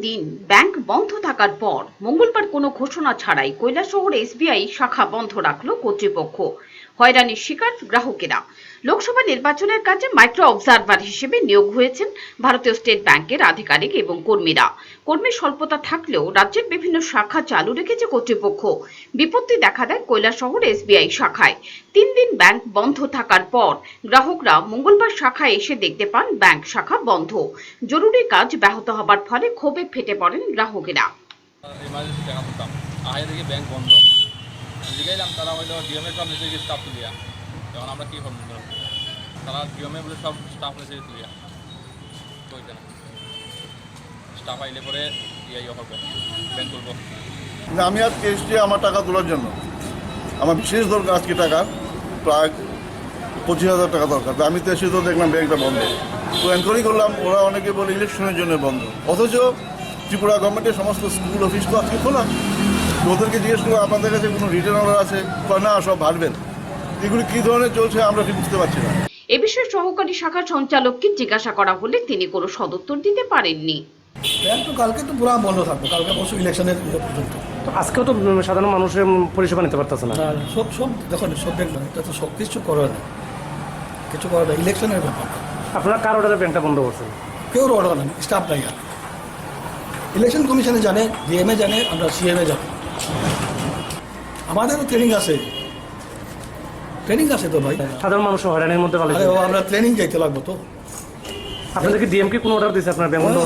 দিন ব্যাংক বন্ধ থাকার পর মঙ্গলবার কোনো ঘোষণা ছাড়াই কৈলাসহর এসবিআই শাখা বন্ধ রাখল কর্তৃপক্ষ। হয়রানির শিকার গ্রাহকেরা। লোকসভা নির্বাচনের কাজে মাইক্রো অবজারভার হিসেবে নিয়োগ হয়েছেন ভারতীয় স্টেট ব্যাংকের আধিকারিক এবং কর্মীরা। কর্মীর স্বল্পতা থাকলেও রাজ্যের বিভিন্ন শাখা চালু রেখেছে কর্তৃপক্ষ। বিপত্তি দেখা দেয় কৈলাসহর এসবিআই শাখায়। তিন দিন ব্যাংক বন্ধ থাকার পর গ্রাহকরা মঙ্গলবার শাখায় এসে দেখতে পান ব্যাংক শাখা বন্ধ। জরুরি কাজ ব্যাহত হবার ফলে ক্ষোভে ফেটে পড়েন গ্রাহকেরা। ইমার্জেন্সি টাকা তুলতাম ব্যাংক বন্ধ। জিগাইলাম তারা হয়তো ডিএমএ সব মেসেজ স্টাফ তুলিয়া। এখন আমরা কী করব? তারা ডিএমএ বলে সব স্টাফ মেসেজ তুলিয়া। কইতে না স্টাফ আইলে পরে ইয়ে ইয়ে ব্যাংক করব। আমি আজকে এসেছি আমার টাকা তোলার জন্য। আমার বিশেষ দরকার আজকে টাকা, প্রায় পঁচিশ হাজার টাকা দরকার। আমি তো এসে তো দেখলাম ব্যাংকটা বন্ধ। তো এনকোয়ারি করলাম, ওরা অনেকে বলে ইলেকশনের জন্য বন্ধ। অথচ ত্রিপুরা গভর্নমেন্টের সমস্ত স্কুল অফিস তো আজকে খোলা। তো ওদেরকে জিজ্ঞেস করলাম আপনাদের কাছে কোনো রিটার্ন অর্ডার আছে? না সব ভাববেন এগুলি কী ধরনের চলছে আমরা ঠিক বুঝতে পারছি না। এ বিষয়ে সহকারী শাখা সঞ্চালককে জিজ্ঞাসা করা হলে তিনি কোনো সদুত্তর দিতে পারেননি। ব্যাংক তো কালকে তো পুরো বন্ধ থাকবে। কালকে পরশু ইলেকশনের ইয়ে পর্যন্ত। তো আজকেও তো সাধারণ মানুষের পরিষেবা নিতে পারতেছে না। সব সব দেখুন সব ব্যাংক এটা তো সব কিছু করে না। কিছু করে না ইলেকশনের ব্যাপার। আপনারা কার অর্ডারে ব্যাংকটা বন্ধ করছেন? কেউ অর্ডার নেই স্টাফ নাই ইলেকশন কমিশনে জানে ডিএমএ জানে আমরা সিএমএ জানি। আমাদেরও ট্রেনিং আছে। ট্রেনিং আছে তো ভাই। সাধারণ মানুষ হয়রানির মধ্যে পালিয়ে আরে আমরা ট্রেনিং যাইতে লাগবো তো। আপনাদেরকে ডিএমকে কোনো অর্ডার দিয়েছে আপনার ব্যাংক বন্ধ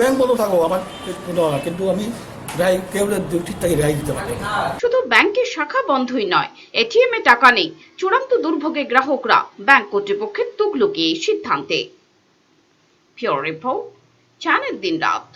ব্যাংক বন্ধ থাকো আমার কোনো না, কিন্তু আমি। শুধু ব্যাংকের শাখা বন্ধই নয় এটিএম এ টাকা নেই চূড়ান্ত দুর্ভোগে গ্রাহকরা ব্যাংক কর্তৃপক্ষের তুকলুকি এই সিদ্ধান্তে। পিওর রিপোর্ট চ্যানেল দিন রাত